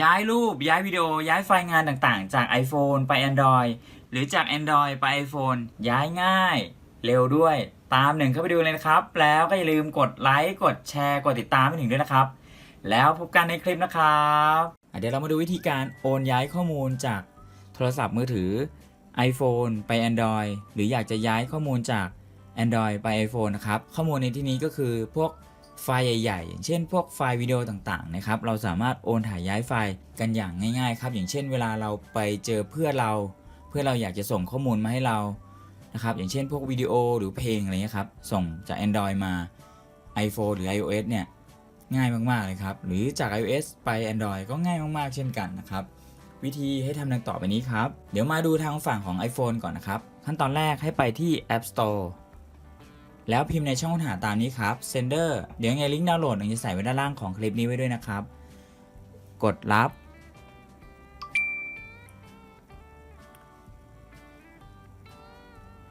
ย้ายรูปย้ายวิดีโอย้ายไฟล์งานต่างๆ จาก iPhone ไป Android หรือจาก Android ไป iPhone ย้ายง่าย เร็วด้วยตามหนึ่งเข้าไปดูเลยนะครับ แล้วก็อย่าลืมกดไลค์กดแชร์กดติดตามให้ถึงด้วยนะครับ แล้วพบกันในคลิปนะครับเดี๋ยวเรามาดูวิธีการโอนย้ายข้อมูลจากโทรศัพท์มือถือ iPhone ไป Android หรืออยากจะย้ายข้อมูลจาก Android ไป iPhone นะครับ ข้อมูลในที่นี้ก็คือพวก ไฟล์ใหญ่ๆ อย่างเช่นพวกไฟล์วิดีโอต่างๆนะครับเราสามารถโอนถ่ายย้ายไฟล์กันอย่างง่ายๆครับอย่างเช่นเวลาเราไปเจอเพื่อนเรา เพื่อนเราอยากจะส่งข้อมูลมาให้เรานะครับอย่างเช่นพวกวิดีโอหรือเพลงอะไรเงี้ยครับส่งจาก Android มา iPhone หรือ iOS เนี่ยง่ายมากๆเลยครับหรือจาก iOS ไป Android ก็ง่ายมากๆ เช่นกันนะครับวิธีให้ทำดังต่อไปนี้ครับ เดี๋ยวมาดูทางฝั่งของ iPhone ก่อนนะครับ ขั้นตอนแรกให้ไปที่ App Store แล้วพิมพ์ในช่องค้นหาตามนี้ครับ Sender เดี๋ยวยังไงลิงก์ดาวน์โหลดผมจะใส่ไว้ด้านล่างของคลิปนี้ไว้ด้วยนะครับ กดรับ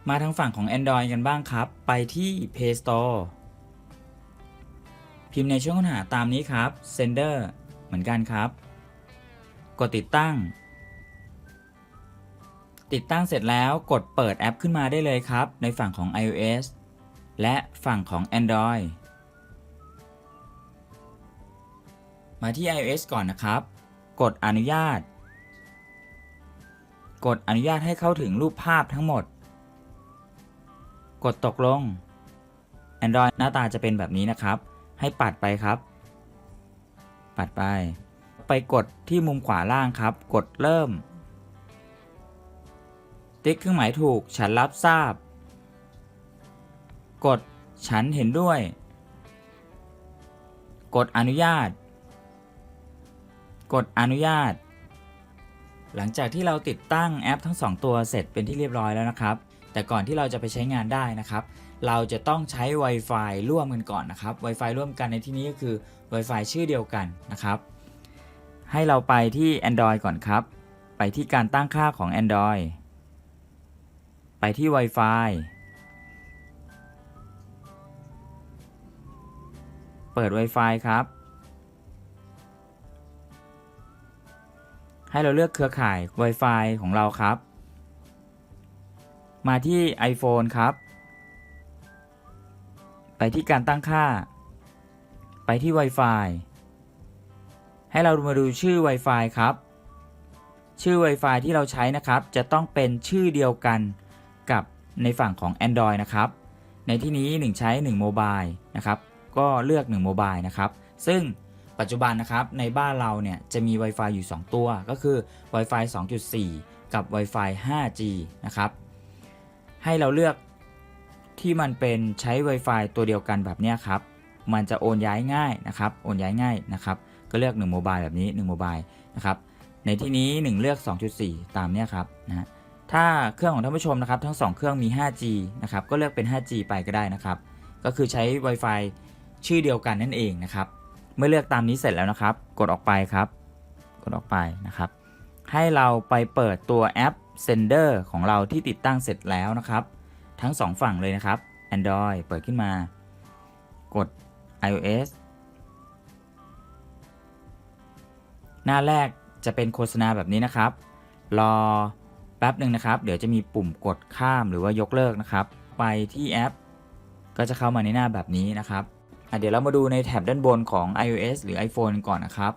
มาทางฝั่งของ Android กันบ้างครับ ไปที่ Play Store พิมพ์ในช่องค้นหาตามนี้ครับ Sender เหมือนกันครับ กดติดตั้ง ติดตั้งเสร็จแล้วกดเปิดแอปขึ้นมาได้เลยครับ ในฝั่งของ iOS และฝั่งของ Android มาที่ iOS ก่อนนะครับ กดอนุญาต กดอนุญาตให้เข้าถึงรูปภาพทั้งหมด กดตกลง Android หน้าตาจะเป็นแบบนี้นะครับ ให้ปัดไปครับ ปัดไป ไปกดที่มุมขวาล่างครับ กดเริ่ม ติ๊กเครื่องหมายถูก ฉันรับทราบ กดฉันเห็นด้วย กดอนุญาต กดอนุญาต หลังจากที่เราติดตั้งแอปทั้ง 2 ตัวเสร็จเป็นที่เรียบร้อยแล้วนะครับ แต่ก่อนที่เราจะไปใช้งานได้นะครับ เราจะต้องใช้ Wi-Fi ร่วมกันก่อนนะครับ Wi-Fi ร่วมกันในที่นี้ก็คือ Wi-Fi ชื่อเดียวกันนะครับ ให้เราไปที่ Android ก่อนครับ ไปที่การตั้งค่าของ Android ไปที่ Wi-Fi เปิด Wi-Fi ครับ ให้เราเลือกเครือข่าย Wi-Fi ของเราครับ มาที่ iPhone ครับ ไปที่การตั้งค่า ไปที่ Wi-Fi ให้เรามาดูชื่อ Wi-Fi ครับ ชื่อ Wi-Fi ที่เราใช้นะครับ จะต้องเป็นชื่อเดียวกันกับในฝั่งของ Android นะครับ ในที่นี้ 1 ใช้1 Mobile นะครับ ก็เลือก1 Mobile นะครับ ซึ่งปัจจุบันนะครับในบ้านเราเนี่ยจะมี Wi-Fi อยู่ 2 ตัว ก็คือ Wi-Fi 2.4 กับ Wi-Fi 5G นะครับ ให้เราเลือกที่มันเป็นใช้ Wi-Fi ตัวเดียวกันแบบนี้ครับ มันจะโอนย้ายง่ายนะครับ โอนย้ายง่ายนะครับ ก็เลือก1 Mobile แบบนี้1 Mobile นะครับในที่นี้ 1 เลือก 2.4 ตามเนี้ยครับนะฮะถ้าเครื่องของท่านผู้ชมนะครับ ทั้ง 2 เครื่องมี 5G นะครับ ก็เลือกเป็น 5G ไปก็ได้นะครับ ก็คือใช้ Wi-Fi ชื่อเดียวกันนั่นเองนะครับ เมื่อเลือกตามนี้เสร็จแล้วนะครับ กดออกไปครับ กดออกไปนะครับ ให้เราไปเปิดตัวแอป Sender ของเราที่ติดตั้งเสร็จแล้วนะครับ ทั้ง 2 ฝั่งเลยนะครับ Android เปิดขึ้นมา กด iOS หน้าแรกจะเป็นโฆษณาแบบนี้นะครับ รอแป๊บหนึ่งนะครับ เดี๋ยวจะมีปุ่มกดข้ามหรือว่ายกเลิกนะครับ ไปที่แอป ก็จะเข้ามาในหน้าแบบนี้นะครับ เดี๋ยวเรามาดูในแถบด้านบนของ iOS หรือ iPhone ก่อนนะครับ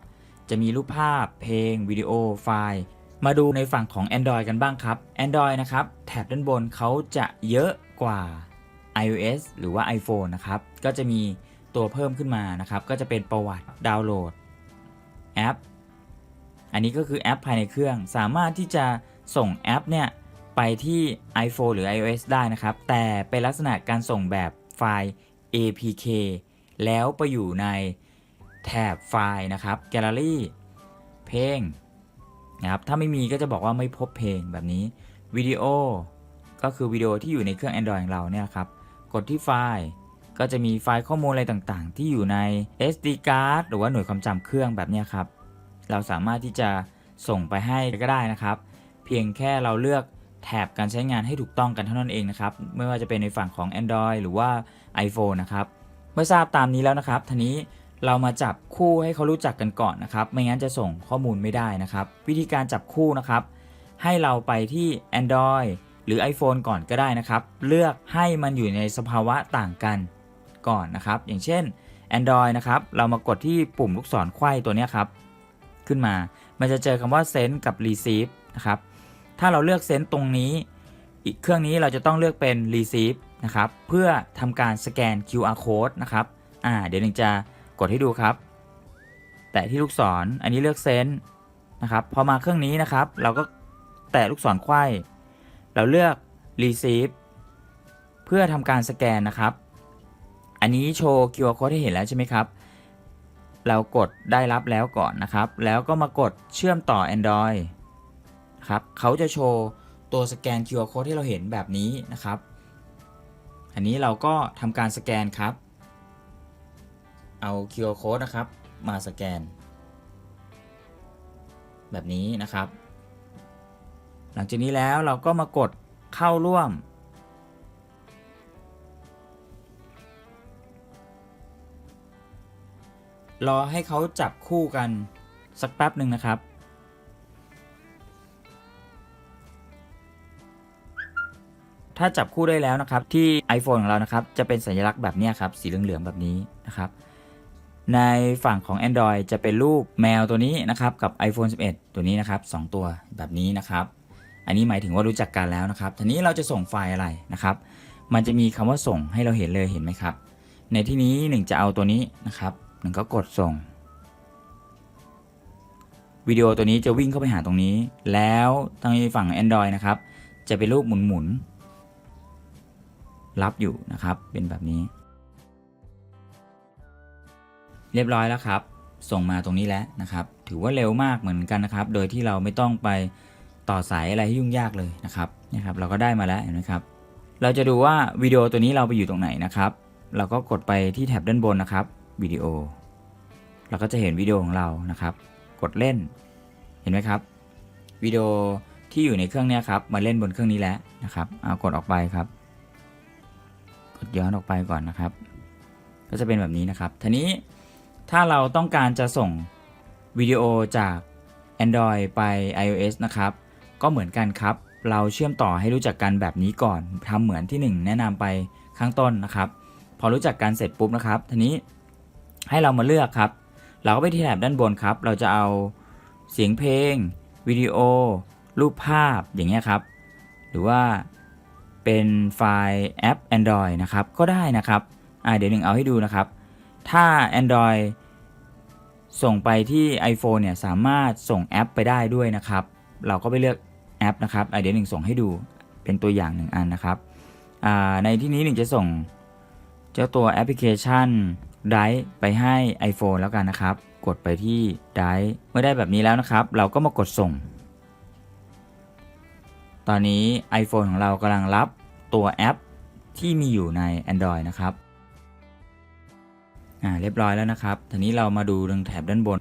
จะมีรูปภาพ เพลง วิดีโอ ไฟล์ มาดูในฝั่งของ Android กันบ้างครับ Android นะครับ แถบด้านบนเขาจะเยอะกว่า iOS หรือว่า iPhone นะครับ ก็จะมีตัวเพิ่มขึ้นมานะครับ ก็จะเป็นประวัติดาวน์โหลดแอป อันนี้ก็คือแอปภายในเครื่อง สามารถที่จะส่งแอปเนี่ยไปที่ iPhone หรือ iOS ได้นะครับ แต่เป็นลักษณะการส่งแบบไฟล์ APK แล้วไปอยู่ในแถบไฟล์นะครับ Gallery เพลงนะครับถ้าไม่มีก็จะบอกว่าไม่พบเพลงแบบนี้วิดีโอก็คือวิดีโอที่อยู่ในเครื่อง Android ของเราเนี่ยครับกดที่ไฟล์ก็จะมีไฟล์ข้อมูลอะไรต่างๆ ที่อยู่ใน SD card หรือว่าหน่วยความจำเครื่องแบบนี้ครับ เราสามารถที่จะส่งไปให้ก็ได้นะครับ เพียงแค่เราเลือกแถบการใช้งานให้ถูกต้องกันเท่านั้นเองนะครับ ไม่ว่าจะเป็นในฝั่งของ Android หรือว่า iPhone นะครับ มื่อทราบตามนี้แล้วนะครับทีนี้เรามาจับคู่ให้เขารู้จักกันก่อนนะครับ ไม่งั้นจะส่งข้อมูลไม่ได้นะครับ วิธีการจับคู่นะครับ ให้เราไปที่ Android หรือ iPhone ก่อนก็ได้นะครับ เลือกให้มันอยู่ในสภาวะต่างกันก่อนนะครับ อย่างเช่น Android นะครับ เรามากดที่ปุ่มลูกศรไขว้ตัวนี้ครับ ขึ้นมา มันจะเจอคำว่า Send กับ Receive นะครับ ถ้าเราเลือก Send ตรงนี้ อีกเครื่องนี้เราจะต้องเลือกเป็น Receive นะครับ เพื่อทำการสแกน QR code นะครับ อ่า เดี๋ยวหนึ่งจะกดให้ดูครับ แตะที่ลูกศรอันนี้เลือก Send นะครับ พอมาเครื่องนี้นะครับ เราก็แตะลูกศรไขว้ เราเลือก receive เพื่อทำการสแกนนะครับ อันนี้โชว์ QR code ให้เห็นแล้วใช่ไหมครับ เรากดได้รับแล้วก่อนนะครับ แล้วก็มากดเชื่อมต่อ Android ครับเขาจะโชว์ตัวสแกน QR code ที่เราเห็นแบบนี้นะครับ อันนี้เราก็ทำการสแกนครับ เอา QR code นะครับ มาสแกน แบบนี้นะครับ หลังจากนี้แล้วเราก็มากดเข้าร่วม รอให้เขาจับคู่กันสักแป๊บหนึ่งนะครับ ถ้าจับคู่ได้แล้วนะครับ ที่ iPhone ของเรานะครับ จะเป็นสัญลักษณ์แบบนี้ครับ สีเหลืองๆแบบนี้นะครับ ในฝั่งของ Android จะเป็นรูปแมวตัวนี้นะครับ กับ iPhone 11 ตัวนี้นะครับสองตัวแบบนี้นะครับ อันนี้หมายถึงว่ารู้จักกันแล้วนะครับทีนี้เราจะส่งไฟล์อะไรนะครับ มันจะมีคำว่าส่งให้เราเห็นเลยเห็นไหมครับ ในที่นี้หนึ่งจะเอาตัวนี้นะครับหนึ่งก็กดส่งวิดีโอตัวนี้จะวิ่งเข้าไปหาตรงนี้ แล้วทางฝั่ง Android นะครับ จะเป็นรูปหมุนๆ รับอยู่นะครับ เป็นแบบนี้ เรียบร้อยแล้วครับ ส่งมาตรงนี้แล้วนะครับ ถือว่าเร็วมากเหมือนกันนะครับ โดยที่เราไม่ต้องไปต่อสายอะไรที่ยุ่งยากเลยนะครับนี่ครับ เราก็ได้มาแล้วเห็นไหมครับ เราจะดูว่าวิดีโอตัวนี้เราไปอยู่ตรงไหนนะครับ เราก็กดไปที่แท็บด้านบนนะครับวิดีโอ เราก็จะเห็นวิดีโอของเรานะครับ กดเล่น เห็นไหมครับวิดีโอที่อยู่ในเครื่องเนี้ยครับ มาเล่นบนเครื่องนี้แล้วนะครับ เอากดออกไปครับ ดย้อนออกไปก่อนนะครับ ก็จะเป็นแบบนี้นะครับทีนี้ถ้าเราต้องการจะส่งวิดีโอจาก Android ไป iOS นะครับ ก็เหมือนกันครับ เราเชื่อมต่อให้รู้จักกันแบบนี้ก่อนทำเหมือนที่ 1 แนะนำไปข้างต้นนะครับ พอรู้จักกันเสร็จปุ๊บนะครับทีนี้ให้เรามาเลือกครับ เราก็ไปที่แถบด้านบนครับ เราจะเอาเสียงเพลง วิดีโอ รูปภาพอย่างเงี้ยครับ หรือว่า เป็นไฟล์แอป Android นะครับ ก็ได้นะครับเดี๋ยวหนึ่งเอาให้ดูนะครับ ถ้า Android ส่งไปที่ iPhone เนี่ยสามารถส่งแอปไปได้ด้วยนะครับ เราก็ไปเลือกแอปนะครับเดี๋ยวหนึ่งส่งให้ดูเป็นตัวอย่างหนึ่งอันนะครับ ในที่นี้หนึ่งจะส่งเจ้าตัวแอปพลิเคชัน Drive ไปให้ iPhone แล้วกันนะครับ กดไปที่ Drive เมื่อได้แบบนี้แล้วนะครับ เราก็มากดส่ง ตอนนี้ iPhone ของเรากำลังรับตัวแอปที่มีอยู่ใน Android นะครับ อ่าเรียบร้อยแล้วนะครับ ทีนี้เรามาดูตรงแถบด้านบน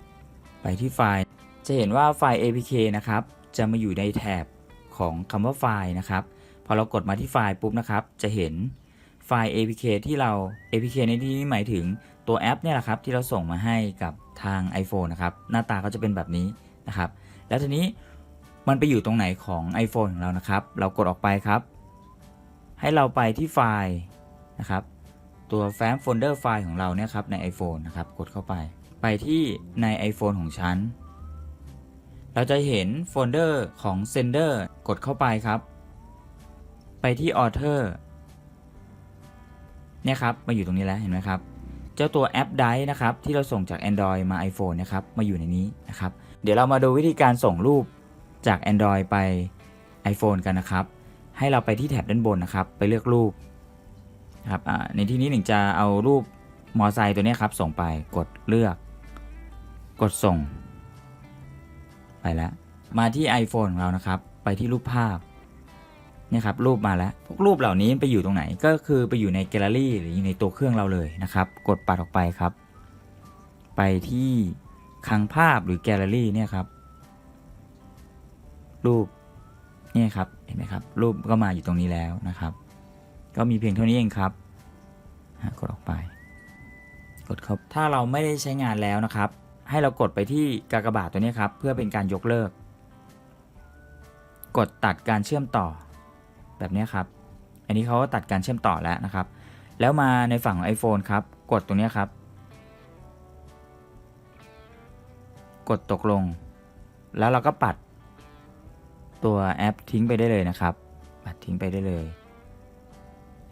ไปที่ไฟล์ จะเห็นว่าไฟล์ APK นะครับ จะมาอยู่ในแถบของคำว่าไฟล์นะครับ พอเรากดมาที่ไฟล์ปุ๊บนะครับ จะเห็นไฟล์ APK ที่เรา APK ในที่นี้หมายถึงตัวแอปเนี่ยแหละครับ ที่เราส่งมาให้กับทาง iPhone นะครับ หน้าตาก็จะเป็นแบบนี้นะครับ แล้วทีนี้ มันไปอยู่ตรงไหนของ iPhone ของเรานะครับ เรากดออกไปครับ ให้เราไปที่ไฟล์นะครับ ตัวแฟ้มโฟลเดอร์ไฟล์ของเราเนี่ยครับใน iPhone นะครับ กดเข้าไป ไปที่ใน iPhone ของฉัน เราจะเห็นโฟลเดอร์ของ Sender กดเข้าไปครับ ไปที่ Author เนี่ยครับ มาอยู่ตรงนี้แล้วเห็นไหมครับเจ้าตัวแอป Drive นะครับที่เราส่งจาก Android มา iPhone นะครับมาอยู่ในนี้นะครับเดี๋ยวเรามาดูวิธีการส่งรูป จาก Android ไป iPhone กันนะครับ ให้เราไปที่แถบด้านบนนะครับ ไปเลือกรูปนะครับในที่นี้หนึ่งจะเอารูปมอไซค์ตัวนี้ครับ ส่งไปกดเลือก กดส่ง ไปแล้วมาที่ iPhone ของเรานะครับ ไปที่รูปภาพนี่ครับรูปมาแล้วพวกรูปเหล่านี้ไปอยู่ตรงไหนก็คือไปอยู่ในแกลเลอรี่หรืออยู่ในตัวเครื่องเราเลยนะครับ กดปัดออกไปครับ ไปที่คลังภาพหรือแกลเลอรี่เนี่ยครับ รูปนี่ครับเห็นไหมครับ รูปก็มาอยู่ตรงนี้แล้วนะครับ ก็มีเพียงเท่านี้เองครับกดออกไป กดเข้าถ้าเราไม่ได้ใช้งานแล้วนะครับ ให้เรากดไปที่กากบาทตัวนี้ครับ เพื่อเป็นการยกเลิก กดตัดการเชื่อมต่อ แบบนี้ครับ อันนี้เขาก็ตัดการเชื่อมต่อแล้วนะครับ แล้วมาในฝั่งของ iPhone ครับ กดตรงนี้ครับ กดตกลง แล้วเราก็ปัด ตัวแอปทิ้งไปได้เลยนะครับ ปัดทิ้งไปได้เลย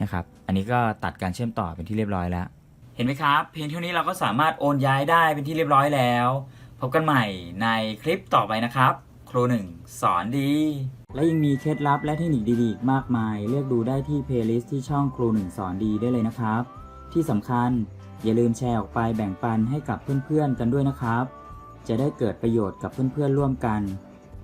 นะครับ อันนี้ก็ตัดการเชื่อมต่อเป็นที่เรียบร้อยแล้ว เห็นไหมครับ เพียงเท่านี้เราก็สามารถโอนย้ายได้เป็นที่เรียบร้อยแล้ว พบกันใหม่ในคลิปต่อไปนะครับ ครูหนึ่งสอนดี และยังมีเคล็ดลับและเทคนิคดีๆอีกมากมาย เลือกดูได้ที่เพลย์ลิสต์ที่ช่องครูหนึ่งสอนดีได้เลยนะครับ ที่สำคัญอย่าลืมแชร์ออกไปแบ่งปันให้กับเพื่อนๆกันด้วยนะครับ จะได้เกิดประโยชน์กับเพื่อนๆร่วมกัน